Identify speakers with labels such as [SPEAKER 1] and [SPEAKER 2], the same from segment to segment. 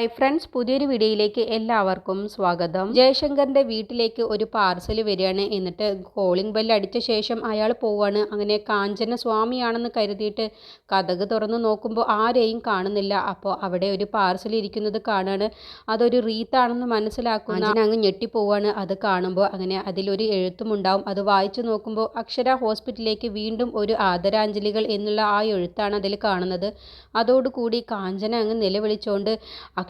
[SPEAKER 1] Hi friends പുതിയൊരു വീഡിയോയിലേക്ക് എല്ലാവർക്കും സ്വാഗതം. ജയശങ്കറിന്റെ വീട്ടിലേക്ക് ഒരു പാർസൽ വരികയാണ്. എന്നിട്ട് കോളിംഗ് ബെല്ല് അടിച്ച ശേഷം അയാൾ പോവാണ്. അങ്ങനെ കാഞ്ചന സ്വാമിയാണെന്ന് കരുതിയിട്ട് കഥക് തുറന്ന് നോക്കുമ്പോൾ ആരെയും കാണുന്നില്ല. അപ്പോൾ അവിടെ ഒരു പാർസൽ ഇരിക്കുന്നത് കാണാണ്. അതൊരു റീത്താണെന്ന് മനസ്സിലാക്കുന്ന കാഞ്ചന അങ്ങ് ഞെട്ടിപ്പോവാണ് അത് കാണുമ്പോൾ അങ്ങനെ അതിലൊരു എഴുത്തും ഉണ്ടാവും. അത് വായിച്ചു നോക്കുമ്പോൾ അക്ഷര ഹോസ്പിറ്റലിലേക്ക് വീണ്ടും ഒരു ആദരാഞ്ജലികൾ എന്നുള്ള ആ എഴുത്താണ് അതിൽ കാണുന്നത്. അതോടുകൂടി കാഞ്ചന അങ്ങ് നിലവിളിച്ചുകൊണ്ട്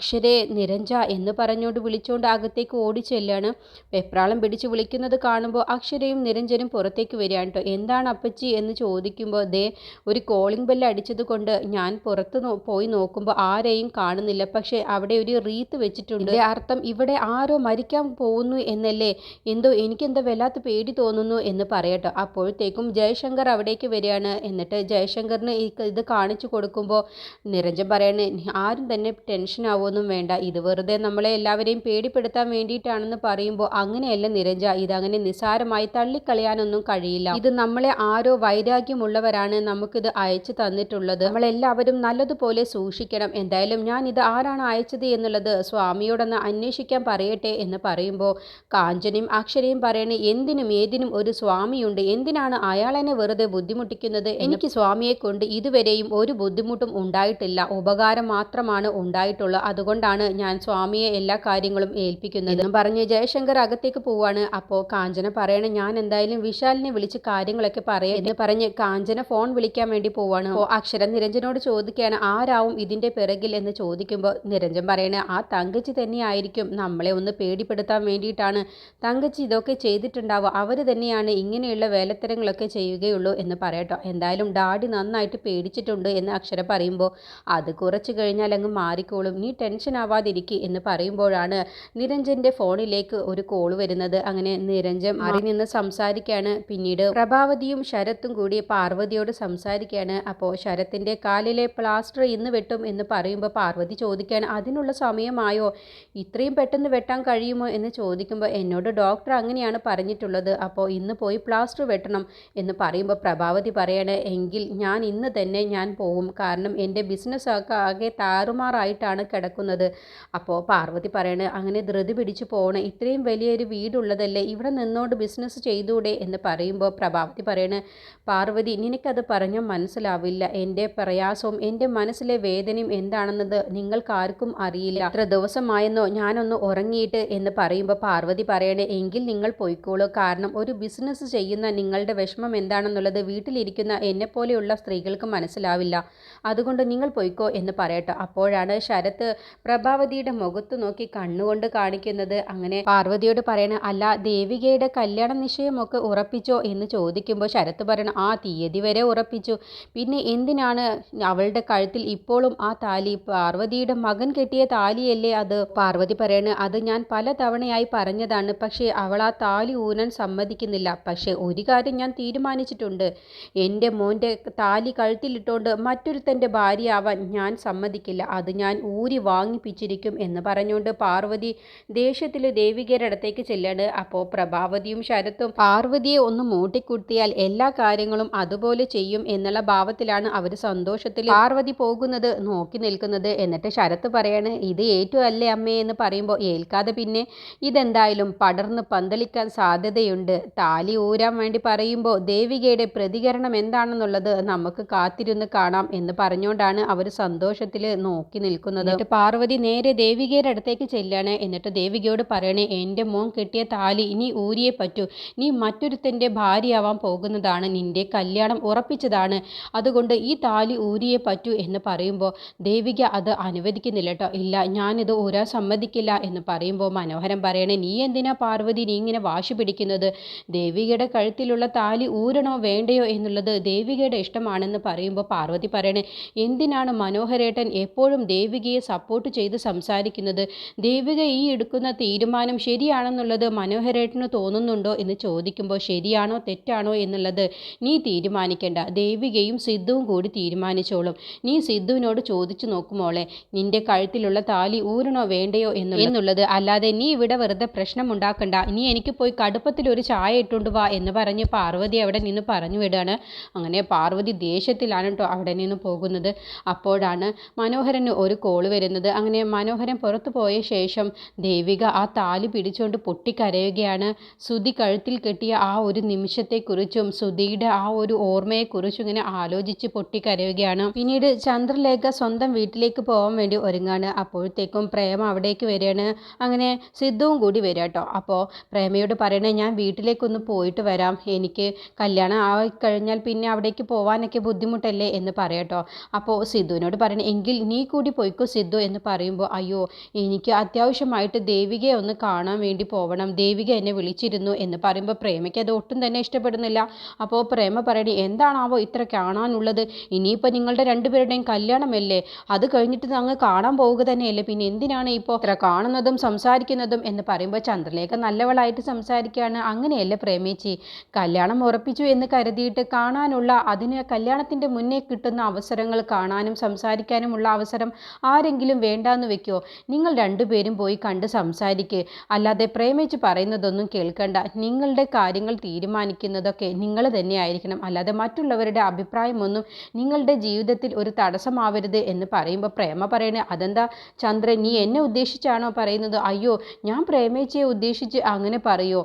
[SPEAKER 1] അക്ഷരെ നിരഞ്ജ എന്ന് പറഞ്ഞുകൊണ്ട് വിളിച്ചുകൊണ്ട് അകത്തേക്ക് ഓടി ചെല്ലാണ്. വെപ്രാളം പിടിച്ച് വിളിക്കുന്നത് കാണുമ്പോൾ അക്ഷരയും നിരഞ്ജനും പുറത്തേക്ക് വരികയാണ് കേട്ടോ എന്താണ് അപ്പച്ചി എന്ന് ചോദിക്കുമ്പോൾ ദേ ഒരു കോളിംഗ് ബെല്ല് അടിച്ചത് കൊണ്ട് ഞാൻ പുറത്ത് പോയി നോക്കുമ്പോൾ ആരെയും കാണുന്നില്ല. പക്ഷേ അവിടെ ഒരു റീത്ത് വെച്ചിട്ടുണ്ട്. അർത്ഥം ഇവിടെ ആരോ മരിക്കാൻ പോകുന്നു എന്നല്ലേ? എന്തോ എനിക്കെന്തോ വല്ലാത്ത പേടി തോന്നുന്നു എന്ന് പറയട്ടോ അപ്പോഴത്തേക്കും ജയശങ്കർ അവിടേക്ക് വരികയാണ്. എന്നിട്ട് ജയശങ്കറിന് ഇത് കാണിച്ചു കൊടുക്കുമ്പോൾ നിരഞ്ജൻ പറയണേ ആരും തന്നെ ടെൻഷൻ ആവുമൊന്നും വേണ്ട. ഇത് വെറുതെ നമ്മളെ എല്ലാവരെയും പേടിപ്പെടുത്താൻ വേണ്ടിയിട്ടാണെന്ന് പറയുമ്പോൾ അങ്ങനെയല്ല നിരഞ്ജ. ഇതങ്ങനെ നിസ്സാരമായി തള്ളിക്കളയാനൊന്നും കഴിയില്ല. ഇത് നമ്മളെ ആരോ വൈരാഗ്യമുള്ളവരാണ് നമുക്കിത് അയച്ചു തന്നിട്ടുള്ളത്. നമ്മളെല്ലാവരും നല്ലതുപോലെ സൂക്ഷിക്കണം. എന്തായാലും ഞാൻ ഇത് ആരാണ് അയച്ചത് എന്നുള്ളത് സ്വാമിയോടൊന്ന് അന്വേഷിക്കാൻ പറയട്ടെ എന്ന് പറയുമ്പോൾ കാഞ്ചനയും അക്ഷരയും പറയണ എന്തിനും ഏതിനും ഒരു സ്വാമിയുണ്ട്. എന്തിനാണ് അയാളെന്നെ വെറുതെ ബുദ്ധിമുട്ടിക്കുന്നത്? എനിക്ക് സ്വാമിയെ കൊണ്ട് ഇതുവരെയും ഒരു ബുദ്ധിമുട്ടും ഉണ്ടായിട്ടില്ല. ഉപകാരം മാത്രമാണ് ഉണ്ടായിട്ടുള്ളത് അതുകൊണ്ടാണ് ഞാൻ സ്വാമിയെ എല്ലാ കാര്യങ്ങളും ഏൽപ്പിക്കുന്നത്. എന്നും പറഞ്ഞ് ജയശങ്കർ അകത്തേക്ക് പോവാണ്. അപ്പോൾ കാഞ്ചന പറയണ ഞാൻ എന്തായാലും വിശാലിനെ വിളിച്ച് കാര്യങ്ങളൊക്കെ പറയാം എന്ന് പറഞ്ഞ് കാഞ്ചന ഫോൺ വിളിക്കാൻ വേണ്ടി പോവാണ്. അപ്പോൾ അക്ഷര നിരഞ്ജനോട് ചോദിക്കുകയാണ് ആരാവും ഇതിന്റെ പിറകിൽ? എന്ന് ചോദിക്കുമ്പോൾ നിരഞ്ജൻ പറയണ ആ തങ്കച്ചി തന്നെയായിരിക്കും. നമ്മളെ ഒന്ന് പേടിപ്പെടുത്താൻ വേണ്ടിയിട്ടാണ്. തങ്കച്ചി ഇതൊക്കെ ചെയ്തിട്ടുണ്ടാവുക. അവർ തന്നെയാണ് ഇങ്ങനെയുള്ള വേലത്തരങ്ങളൊക്കെ ചെയ്യുകയുള്ളൂ എന്ന് പറയട്ടോ. എന്തായാലും ഡാഡി നന്നായിട്ട് പേടിച്ചിട്ടുണ്ട് എന്ന് അക്ഷര പറയുമ്പോൾ അത് കുറച്ച് കഴിഞ്ഞാൽ അങ്ങ് മാറിക്കോളും. നീ ടെൻഷൻ ആവാതിരിക്കുക എന്ന് പറയുമ്പോഴാണ് നിരഞ്ജന്റെ ഫോണിലേക്ക് ഒരു കോൾ വരുന്നത്. അങ്ങനെ നിരഞ്ജൻ മാറി നിന്ന് സംസാരിക്കുകയാണ്. പിന്നീട് പ്രഭാവതിയും ശരത്തും കൂടി പാർവതിയോട് സംസാരിക്കുകയാണ്. അപ്പോൾ ശരത്തിന്റെ കാലിലെ പ്ലാസ്റ്റർ ഇന്ന് വെട്ടും എന്ന് പറയുമ്പോൾ പാർവതി ചോദിക്കുകയാണ് അതിനുള്ള സമയമായോ? ഇത്രയും പെട്ടെന്ന് വെട്ടാൻ കഴിയുമോ? എന്ന് ചോദിക്കുമ്പോൾ എന്നോട് ഡോക്ടർ അങ്ങനെയാണ് പറഞ്ഞിട്ടുള്ളത്. അപ്പോൾ ഇന്ന് പോയി പ്ലാസ്റ്റർ വെട്ടണം. എന്ന് പറയുമ്പോൾ പ്രഭാവതി പറയണേ എങ്കിൽ ഞാൻ ഇന്ന് തന്നെ ഞാൻ പോകും കാരണം എന്റെ ബിസിനസ്സൊക്കെ ആകെ താറുമാറായിട്ടാണ് കിടക്കുന്നത്. അപ്പോൾ പാർവതി പറയണ അങ്ങനെ ധൃതി പിടിച്ചു പോകണേ ഇത്രയും വലിയൊരു വീടുള്ളതല്ലേ ഇവിടെ നിന്നോണ്ട് ബിസിനസ് ചെയ്തൂടെ? എന്ന് പറയുമ്പോൾ പ്രഭാവതി പറയണേ പാർവതി നിനക്കത് പറഞ്ഞാൽ മനസ്സിലാവില്ല. എന്റെ പ്രയാസവും എന്റെ മനസ്സിലെ വേദനയും എന്താണെന്നത് നിങ്ങൾക്കാർക്കും അറിയില്ല. എത്ര ദിവസമായെന്നോ ഞാനൊന്ന് ഉറങ്ങിയിട്ട് എന്ന് പറയുമ്പോൾ പാർവതി പറയണേ എങ്കിൽ നിങ്ങൾ പോയിക്കോളൂ. കാരണം ഒരു ബിസിനസ് ചെയ്യുന്ന നിങ്ങളുടെ വിഷമം എന്താണെന്നുള്ളത് വീട്ടിലിരിക്കുന്ന എന്നെപ്പോലെയുള്ള സ്ത്രീകൾക്ക് മനസ്സിലാവില്ല. അതുകൊണ്ട് നിങ്ങൾ പോയിക്കോ എന്ന് പറയട്ടെ. അപ്പോഴാണ് ശരത്ത് പ്രഭാവതിയുടെ മുഖത്തു നോക്കി കണ്ണുകൊണ്ട് കാണിക്കുന്നത് അങ്ങനെ പാർവതിയോട് പറയണ അല്ല ദേവികയുടെ കല്യാണ നിശ്ചയമൊക്കെ ഉറപ്പിച്ചോ? എന്ന് ചോദിക്കുമ്പോൾ ശരത്ത് പറയണം ആ തീയതി വരെ ഉറപ്പിച്ചു. പിന്നെ എന്തിനാണ് അവളുടെ കഴുത്തിൽ ഇപ്പോഴും ആ താലി? പാർവതിയുടെ മകൻ കെട്ടിയ താലിയല്ലേ അത്? പാർവതി പറയണ അത് ഞാൻ പല തവണയായി പറഞ്ഞതാണ്. പക്ഷേ അവൾ ആ താലി ഊരാൻ സമ്മതിക്കുന്നില്ല. പക്ഷേ ഒരു കാര്യം ഞാൻ തീരുമാനിച്ചിട്ടുണ്ട്. എന്റെ മോന്റെ താലി കഴുത്തിലിട്ടുകൊണ്ട് മറ്റൊരുത്തന്റെ ഭാര്യയാവാൻ ഞാൻ സമ്മതിക്കില്ല. അത് ഞാൻ ഊരി വാങ്ങിപ്പിച്ചിരിക്കും എന്ന് പറഞ്ഞുകൊണ്ട് പാർവതി ദേഷ്യത്തിൽ ദേവികയുടെ അടുത്തേക്ക് ചെല്ലാണ്. അപ്പോൾ പ്രഭാവതിയും ശരത്തും പാർവതിയെ ഒന്ന് മൂട്ടിക്കുത്തിയാൽ എല്ലാ കാര്യങ്ങളും അതുപോലെ ചെയ്യും എന്നുള്ള ഭാവത്തിലാണ് അവർ സന്തോഷത്തിൽ പാർവതി പോകുന്നത് നോക്കി നിൽക്കുന്നത്. എന്നിട്ട് ശരത്ത് പറയാണ് ഇത് ഏറ്റവും അല്ലേ അമ്മേ? എന്ന് പറയുമ്പോൾ ഏൽക്കാതെ പിന്നെ ഇതെന്തായാലും പടർന്ന് പന്തലിക്കാൻ സാധ്യതയുണ്ട്. താലി ഊരാൻ വേണ്ടി പറയുമ്പോൾ ദേവികയുടെ പ്രതികരണം എന്താണെന്നുള്ളത് നമുക്ക് കാത്തിരുന്ന് കാണാം എന്ന് പറഞ്ഞുകൊണ്ടാണ് അവർ സന്തോഷത്തിൽ നോക്കി നിൽക്കുന്നത്. എന്നിട്ട് പാർവതി നേരെ ദേവികയുടെ അടുത്തേക്ക് ചെല്ലാണ്. എന്നിട്ട് ദേവികയോട് പറയണേ എന്റെ മോൻ കെട്ടിയ താലി ഇനി ഊരിയേ പറ്റൂ. നീ മറ്റൊരുത്തന്റെ ഭാര്യയാവാൻ പോകുന്നതാണ്. നിന്റെ കല്യാണം ഉറപ്പിച്ചതാണ്. അതുകൊണ്ട് ഈ താലി ഊരിയേ പറ്റൂ എന്ന് പറയുമ്പോൾ ദേവിക അത് അനുവദിക്കുന്നില്ല കേട്ടോ ഇല്ല ഞാനിത് ഊരാൻ സമ്മതിക്കില്ല എന്ന് പറയുമ്പോൾ മനോഹരം പറയണേ നീ എന്തിനാ പാർവതി നീ ഇങ്ങനെ വാശി പിടിക്കുന്നത്? ദേവികയുടെ കഴുത്തിലുള്ള താലി ഊരണോ വേണ്ടയോ എന്നുള്ളത് ദേവികയുടെ ഇഷ്ടമാണെന്ന് പറയുമ്പോൾ പാർവതി പറയണേ എന്തിനാണ് മനോഹരേട്ടൻ എപ്പോഴും ദേവികയെ സപ്പോർട്ട് ചെയ്ത് സംസാരിക്കുന്നത്. ദേവിക ഈ എടുക്കുന്ന തീരുമാനം ശരിയാണെന്നുള്ളത് മനോഹരേട്ടന് തോന്നുന്നുണ്ടോ എന്ന് ചോദിക്കുമ്പോൾ ശരിയാണോ തെറ്റാണോ എന്നുള്ളത് നീ തീരുമാനിക്കേണ്ട. ദേവികയും സിദ്ധുവും കൂടി തീരുമാനിച്ചോളും. നീ സിദ്ധുവിനോട് ചോദിച്ചു നോക്കുമോളെ നിന്റെ കഴുത്തിലുള്ള താലി ഊരണോ വേണ്ടയോ എന്ന് എന്നുള്ളത്. അല്ലാതെ നീ ഇവിടെ വെറുതെ പ്രശ്നം ഉണ്ടാക്കണ്ട. നീ എനിക്ക് പോയി കടുപ്പത്തിൽ ഒരു ചായ ഇട്ടുകൊണ്ട് വാ എന്ന് പറഞ്ഞ് പാർവതി അവിടെ നിന്ന് പറഞ്ഞു വിടുകയാണ് അങ്ങനെ പാർവതി ദേഷ്യത്തിലാണ് കേട്ടോ അവിടെ നിന്ന് പോകുന്നത്. അപ്പോഴാണ് മനോഹരന് ഒരു കോൾ വരുന്നത്. കാണിക്കുന്നത് അങ്ങനെ മനോഹരൻ പുറത്തു പോയ ശേഷം ദേവിക ആ താലി പിടിച്ചുകൊണ്ട് പൊട്ടിക്കരയുകയാണ്. സുധി കഴുത്തിൽ കെട്ടിയ ആ ഒരു നിമിഷത്തെക്കുറിച്ചും സുധിയുടെ ആ ഒരു ഓർമ്മയെക്കുറിച്ചും ഇങ്ങനെ ആലോചിച്ച് പൊട്ടിക്കരയുകയാണ്. പിന്നീട് ചന്ദ്രലേഖ സ്വന്തം വീട്ടിലേക്ക് പോകാൻ വേണ്ടി ഒരുങ്ങാണ്. അപ്പോഴത്തേക്കും പ്രേമ അവിടേക്ക് വരികയാണ്. അങ്ങനെ സിദ്ധുവും കൂടി വരിക കേട്ടോ. അപ്പോൾ പ്രേമയോട് പറയണേ ഞാൻ വീട്ടിലേക്കൊന്ന് പോയിട്ട് വരാം. എനിക്ക് കല്യാണം ആയി കഴിഞ്ഞാൽ പിന്നെ അവിടേക്ക് പോകാനൊക്കെ ബുദ്ധിമുട്ടല്ലേ? എന്ന് പറയട്ടോ അപ്പോൾ സിദ്ധുവിനോട് പറയണേ എങ്കിൽ നീ കൂടി പോയിക്കോ. സിദ്ധു എന്ന് പറയുമ്പോൾ അയ്യോ എനിക്ക് അത്യാവശ്യമായിട്ട് ദേവികയെ ഒന്ന് കാണാൻ വേണ്ടി പോകണം ദേവിക എന്നെ വിളിച്ചിരുന്നു എന്ന് പറയുമ്പോൾ പ്രേമയ്ക്ക് അത് ഒട്ടും തന്നെ ഇഷ്ടപ്പെടുന്നില്ല. അപ്പോൾ പ്രേമ പറയണേ എന്താണാവോ ഇത്ര കാണാനുള്ളത്? ഇനിയിപ്പോൾ നിങ്ങളുടെ രണ്ടുപേരുടെയും കല്യാണമല്ലേ? അത് കഴിഞ്ഞിട്ട് അങ്ങ് കാണാൻ പോവുക തന്നെയല്ലേ? പിന്നെ എന്തിനാണ് ഇപ്പോൾ ഇത്ര കാണുന്നതും സംസാരിക്കുന്നതും? എന്ന് പറയുമ്പോൾ ചന്ദ്രലേഖ നല്ലവളായിട്ട് സംസാരിക്കുകയാണ്. അങ്ങനെയല്ലേ പ്രേമേച്ചി? കല്യാണം ഉറപ്പിച്ചു എന്ന് കരുതിയിട്ട് കാണാനുള്ള അതിന് കല്യാണത്തിന്റെ മുന്നേ കിട്ടുന്ന അവസരങ്ങൾ കാണാനും സംസാരിക്കാനുമുള്ള അവസരം ആരെങ്കിലും വേണ്ടാന്ന് വെക്കോ? നിങ്ങൾ രണ്ടുപേരും പോയി കണ്ട് സംസാരിക്കുക അല്ലാതെ പ്രേമിച്ച് പറയുന്നതൊന്നും കേൾക്കണ്ട. നിങ്ങളുടെ കാര്യങ്ങൾ തീരുമാനിക്കുന്നതൊക്കെ നിങ്ങൾ തന്നെയായിരിക്കണം അല്ലാതെ മറ്റുള്ളവരുടെ അഭിപ്രായമൊന്നും നിങ്ങളുടെ ജീവിതത്തിൽ ഒരു തടസ്സമാവരുത് എന്ന് പറയുമ്പോൾ പ്രേമ പറയണേ അതെന്താ ചന്ദ്രൻ നീ എന്നെ ഉദ്ദേശിച്ചാണോ പറയുന്നത്? അയ്യോ ഞാൻ പ്രേമേച്ചയെ ഉദ്ദേശിച്ച് അങ്ങനെ പറയോ?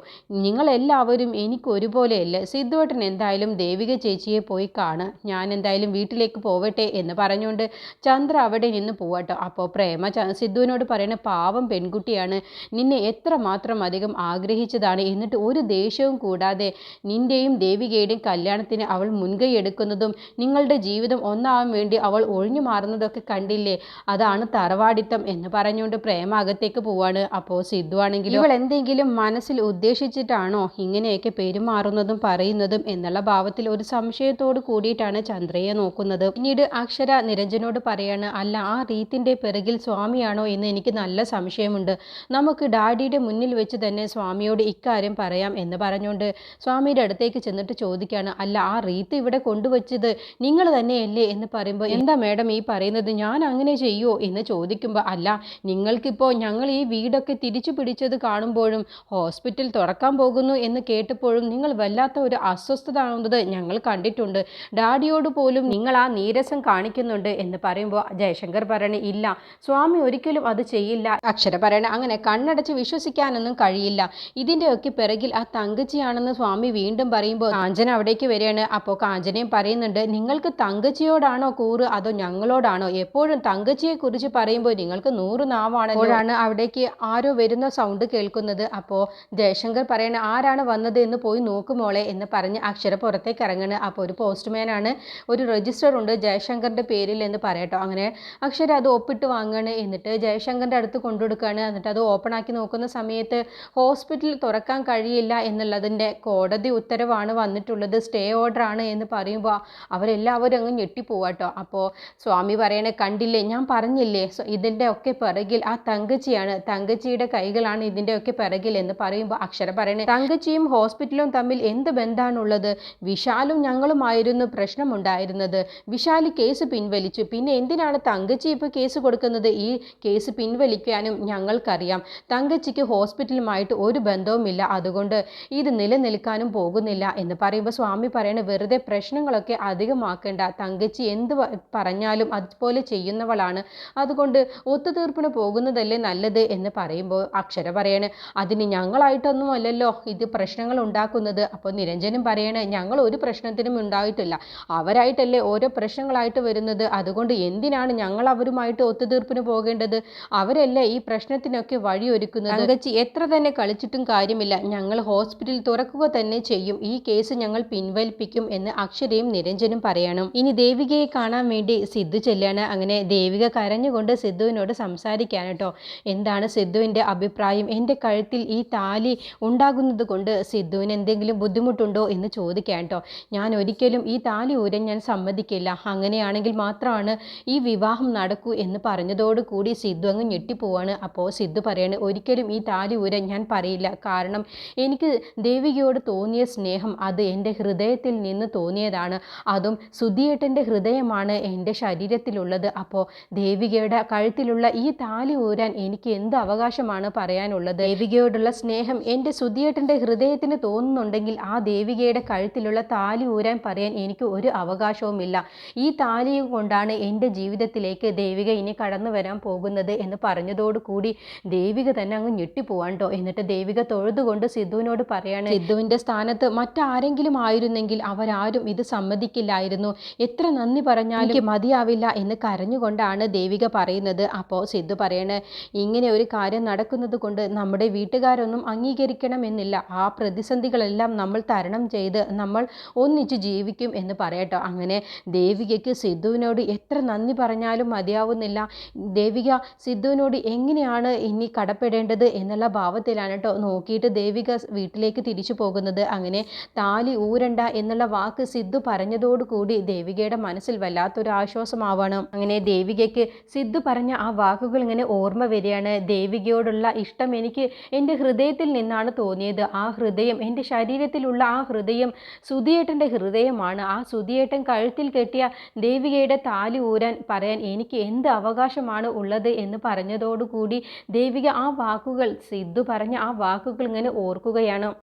[SPEAKER 1] നിങ്ങളെല്ലാവരും എനിക്ക് ഒരുപോലെയല്ലേ സിദ്ധുവേട്ടൻ എന്തായാലും ദേവിക ചേച്ചിയെ പോയി കാണുക ഞാൻ എന്തായാലും വീട്ടിലേക്ക് പോവട്ടെ എന്ന് പറഞ്ഞുകൊണ്ട് ചന്ദ്ര അവിടെ നിന്ന് പോവാട്ടോ. അപ്പോൾ പ്രേമ സിദ്ധുവിനോട് പറയുന്ന പാവം പെൺകുട്ടിയാണ്. നിന്നെ എത്ര മാത്രം അധികം ആഗ്രഹിച്ചതാണ്. എന്നിട്ട് ഒരു ദേഷ്യവും കൂടാതെ നിന്റെയും ദേവികയുടെയും കല്യാണത്തിന് അവൾ മുൻകൈ എടുക്കുന്നതും നിങ്ങളുടെ ജീവിതം ഒന്നാവാൻ വേണ്ടി അവൾ ഒഴിഞ്ഞു മാറുന്നതൊക്കെ കണ്ടില്ലേ? അതാണ് തറവാടിത്തം എന്ന് പറഞ്ഞുകൊണ്ട് പ്രേമ അകത്തേക്ക് പോവാണ്. അപ്പോൾ സിദ്ധു ആണെങ്കിലും ഇവൾ എന്തെങ്കിലും മനസ്സിൽ ഉദ്ദേശിച്ചിട്ടാണോ ഇങ്ങനെയൊക്കെ പെരുമാറുന്നതും പറയുന്നതും എന്നുള്ള ഭാവത്തിൽ ഒരു സംശയത്തോട് കൂടിയിട്ടാണ് ചന്ദ്രയെ നോക്കുന്നത്. പിന്നീട് അക്ഷര നിരഞ്ജനോട് പറയാണ് അല്ല ആ റീത്തിന്റെ പിറകിൽ സ്വാമിയാണോ എന്ന് എനിക്ക് നല്ല സംശയമുണ്ട്. നമുക്ക് ഡാഡിയുടെ മുന്നിൽ വെച്ച് തന്നെ സ്വാമിയോട് ഇക്കാര്യം പറയാം എന്ന് പറഞ്ഞുകൊണ്ട് സ്വാമിയുടെ അടുത്തേക്ക് ചെന്നിട്ട് ചോദിക്കുകയാണ് അല്ല ആ റീത്ത് ഇവിടെ കൊണ്ടുവച്ചത് നിങ്ങൾ തന്നെയല്ലേ? എന്ന് പറയുമ്പോൾ എന്താ മേഡം ഈ പറയുന്നത്? ഞാൻ അങ്ങനെ ചെയ്യുമോ എന്ന് ചോദിക്കുമ്പോൾ അല്ല നിങ്ങൾക്കിപ്പോൾ ഞങ്ങൾ ഈ വീടൊക്കെ തിരിച്ചു പിടിച്ചത് കാണുമ്പോഴും ഹോസ്പിറ്റൽ തുറക്കാൻ പോകുന്നു എന്ന് കേട്ടപ്പോഴും നിങ്ങൾ വല്ലാത്ത ഒരു അസ്വസ്ഥത ആവുന്നത് ഞങ്ങൾ കണ്ടിട്ടുണ്ട്. ഡാഡിയോട് പോലും നിങ്ങൾ ആ നീരസം കാണിക്കുന്നുണ്ട് എന്ന് പറയുമ്പോൾ ജയശങ്കർ പറയണേ ഇല്ല സ്വാമി ഒരിക്കലും അത് ചെയ്യില്ല. അക്ഷര പറയണ അങ്ങനെ കണ്ണടച്ച് വിശ്വസിക്കാനൊന്നും കഴിയില്ല. ഇതിന്റെയൊക്കെ പിറകിൽ ആ തങ്കച്ചിയാണെന്ന് സ്വാമി വീണ്ടും പറയുമ്പോൾ കാഞ്ചന അവിടേക്ക് വരികയാണ്. അപ്പോൾ കാഞ്ചനയും പറയുന്നുണ്ട് നിങ്ങൾക്ക് തങ്കച്ചിയോടാണോ കൂറ്? അതോ ഞങ്ങളോടാണോ? എപ്പോഴും തങ്കച്ചിയെ കുറിച്ച് പറയുമ്പോൾ നിങ്ങൾക്ക് നൂറ് നാവാണ് അപ്പോഴാണ് അവിടേക്ക് ആരോ വരുന്ന സൗണ്ട് കേൾക്കുന്നത്. അപ്പോൾ ജയശങ്കർ പറയണ ആരാണ് വന്നത് എന്ന് പോയി നോക്കുമോളെ എന്ന് പറഞ്ഞ് അക്ഷര പുറത്തേക്ക് ഇറങ്ങണ്. അപ്പോൾ ഒരു പോസ്റ്റ്മാനാണ് ഒരു രജിസ്റ്റർ ഉണ്ട് ജയശങ്കറിന്റെ പേരിൽ എന്ന് പറയട്ടോ. അങ്ങനെ അക്ഷര അത് ഒപ്പിട്ട്. വാങ്ങുകയാണ് എന്നിട്ട് ജയശങ്കറിന്റെ അടുത്ത് കൊണ്ടുകൊടുക്കുകയാണ് എന്നിട്ട് അത് ഓപ്പൺ ആക്കി നോക്കുന്ന സമയത്ത് ഹോസ്പിറ്റൽ തുറക്കാൻ കഴിയില്ല എന്നുള്ളതിന്റെ കോടതി ഉത്തരവാണ് വന്നിട്ടുള്ളത്. സ്റ്റേ ഓർഡർ ആണ് എന്ന് പറയുമ്പോൾ അവരെല്ലാവരും അങ്ങ് ഞെട്ടിപ്പോവാട്ടോ അപ്പോൾ സ്വാമി പറയണ കണ്ടില്ലേ? ഞാൻ പറഞ്ഞില്ലേ? ഇതിന്റെ ഒക്കെ പിറകിൽ ആ തങ്കച്ചിയാണ്. തങ്കച്ചിയുടെ കൈകളാണ് ഇതിന്റെ ഒക്കെ പിറകിൽ എന്ന് പറയുമ്പോൾ അക്ഷര പറയണേ തങ്കച്ചിയും ഹോസ്പിറ്റലും തമ്മിൽ എന്ത് ബന്ധമാണുള്ളത് വിശാലും ഞങ്ങളുമായിരുന്നു പ്രശ്നമുണ്ടായിരുന്നത്. വിശാൽ കേസ് പിൻവലിച്ചു. പിന്നെ എന്തിനാണ് തങ്കച്ചി ഇപ്പോൾ കേസ് കൊടുക്കുന്നത്? ഈ കേസ് പിൻവലിക്കാനും ഞങ്ങൾക്കറിയാം. തങ്കച്ചിക്ക് ഹോസ്പിറ്റലുമായിട്ട് ഒരു ബന്ധവുമില്ല. അതുകൊണ്ട് ഇത് നിലനിൽക്കാനും പോകുന്നില്ല എന്ന് പറയുമ്പോൾ സ്വാമി പറയണ വെറുതെ പ്രശ്നങ്ങളൊക്കെ അധികമാക്കേണ്ട. തങ്കച്ചി എന്ത് പറഞ്ഞാലും അതുപോലെ ചെയ്യുന്നവളാണ്. അതുകൊണ്ട് ഒത്തുതീർപ്പിന് പോകുന്നതല്ലേ നല്ലത് എന്ന് പറയുമ്പോൾ അക്ഷര പറയണ്. അതിന് ഞങ്ങളായിട്ടൊന്നും അല്ലല്ലോ ഇത് പ്രശ്നങ്ങൾ ഉണ്ടാക്കുന്നത്. അപ്പോൾ നിരഞ്ജനും പറയണ് ഞങ്ങൾ ഒരു പ്രശ്നത്തിനും ഉണ്ടായിട്ടില്ല. അവരായിട്ടല്ലേ ഓരോ പ്രശ്നങ്ങളായിട്ട് വരുന്നത്. അതുകൊണ്ട് എന്തിനാണ് ഞങ്ങൾ അവരുമായിട്ട് ഒത്തുതീർപ്പിന് പോകേണ്ടത്? അവരല്ല ഈ പ്രശ്നത്തിനൊക്കെ വഴിയൊരുക്കുന്നത്? തങ്കച്ചി എത്ര തന്നെ കളിച്ചിട്ടും കാര്യമില്ല. ഞങ്ങൾ ഹോസ്പിറ്റൽ തുറക്കുക തന്നെ ചെയ്യും. ഈ കേസ് ഞങ്ങൾ പിൻവലിപ്പിക്കും എന്ന് അക്ഷരയും നിരഞ്ജനും പറയണം. ഇനി ദേവികയെ കാണാൻ വേണ്ടി സിദ്ധു ചെല്ലാണ്. അങ്ങനെ ദേവിക കരഞ്ഞുകൊണ്ട് സിദ്ധുവിനോട് സംസാരിക്കാൻ കേട്ടോ. എന്താണ് സിദ്ധുവിന്റെ അഭിപ്രായം? എന്റെ കഴുത്തിൽ ഈ താലി ഉണ്ടാകുന്നത് കൊണ്ട് സിദ്ധുവിന് എന്തെങ്കിലും ബുദ്ധിമുട്ടുണ്ടോ എന്ന് ചോദിക്കാൻ കേട്ടോ. ഞാൻ ഒരിക്കലും ഈ താലി ഊരാൻ ഞാൻ സമ്മതിക്കില്ല. അങ്ങനെയാണെങ്കിൽ മാത്രമാണ് ഈ വിവാഹം നടക്കൂ എന്ന് പറഞ്ഞതോടുകൂടി സിദ്ധു അങ്ങ് ഞെട്ടിപ്പോവാണ്. അപ്പോൾ സിദ്ധു പറയാണ് ഒരിക്കലും ഈ താലി ഊരാൻ ഞാൻ പറയില്ല. കാരണം എനിക്ക് ദേവികയോട് തോന്നിയ സ്നേഹം അത് എന്റെ ഹൃദയത്തിൽ നിന്ന് തോന്നിയതാണ്. അതും സുധിയേട്ടന്റെ ഹൃദയമാണ് എന്റെ ശരീരത്തിലുള്ളത്. അപ്പോൾ ദേവികയുടെ കഴുത്തിലുള്ള ഈ താലി ഊരാൻ എനിക്ക് എന്ത് അവകാശമാണ് പറയാനുള്ളത്? ദേവികയോടുള്ള സ്നേഹം എന്റെ സുധിയേട്ടന്റെ ഹൃദയത്തിന് തോന്നുന്നുണ്ടെങ്കിൽ ആ ദേവികയുടെ കഴുത്തിലുള്ള താലി ഊരാൻ പറയാൻ എനിക്ക് ഒരു അവകാശവുമില്ല. ഈ താലിയും കൊണ്ടാണ് എന്റെ ജീവിതത്തിലേക്ക് ദേവിക ഇനി
[SPEAKER 2] കടന്നു വരാൻ പോകുന്നത് എന്ന് പറഞ്ഞതോടുകൂടി ദേവിക തന്നെ അങ്ങ് ഞെട്ടിപ്പോവാൻ കേട്ടോ. എന്നിട്ട് ദേവിക തൊഴുതുകൊണ്ട് സിദ്ധുവിനോട് പറയാണ് സിദ്ധുവിന്റെ സ്ഥാനത്ത് മറ്റാരെങ്കിലും ആയിരുന്നെങ്കിൽ അവരാരും ഇത് സമ്മതിക്കില്ലായിരുന്നു. എത്ര നന്ദി പറഞ്ഞാലും മതിയാവില്ല എന്ന് കരഞ്ഞുകൊണ്ടാണ് ദേവിക പറയുന്നത്. അപ്പോൾ സിദ്ധു പറയണേ ഇങ്ങനെ ഒരു കാര്യം നടക്കുന്നത് കൊണ്ട് നമ്മുടെ വീട്ടുകാരൊന്നും അംഗീകരിക്കണമെന്നില്ല. ആ പ്രതിസന്ധികളെല്ലാം നമ്മൾ തരണം ചെയ്ത് നമ്മൾ ഒന്നിച്ച് ജീവിക്കും എന്ന് പറയട്ടോ. അങ്ങനെ ദേവികയ്ക്ക് സിദ്ധുവിനോട് എത്ര നന്ദി പറഞ്ഞാലും മതിയാവുന്നില്ല. ദേവിക സിദ്ധുവിനോട് എങ്ങനെയാണ് ഇനി കടപ്പെടേണ്ടത് എന്നുള്ള ഭാവത്തിലാണ് കേട്ടോ നോക്കിയിട്ട് ദേവിക വീട്ടിലേക്ക് തിരിച്ചു പോകുന്നത്. അങ്ങനെ താലി ഊരണ്ട എന്നുള്ള വാക്ക് സിദ്ധു പറഞ്ഞതോടുകൂടി ദേവികയുടെ മനസ്സിൽ വല്ലാത്തൊരു ആശ്വാസമാവണം. അങ്ങനെ ദേവികയ്ക്ക് സിദ്ധു പറഞ്ഞ ആ വാക്കുകൾ ഇങ്ങനെ ഓർമ്മ വരികയാണ്. ദേവികയോടുള്ള ഇഷ്ടം എനിക്ക് എന്റെ ഹൃദയത്തിൽ നിന്നാണ് തോന്നിയത്. ആ ഹൃദയം എന്റെ ശരീരത്തിലുള്ള ആ ഹൃദയം സുധിയേട്ടന്റെ ഹൃദയമാണ്. ആ സുധിയേട്ടൻ കഴുത്തിൽ കെട്ടിയ ദേവികയുടെ താലി ഊരാൻ പറയാൻ എനിക്ക് എന്ത് അവകാശമാണ് ഉള്ളത് എന്ന് പറഞ്ഞതോടുകൂടി ദേവിക ആ വാക്കുകൾ സിദ്ധു പറഞ്ഞ ആ വാക്കുകൾ ഇങ്ങനെ ഓർക്കുകയാണ്.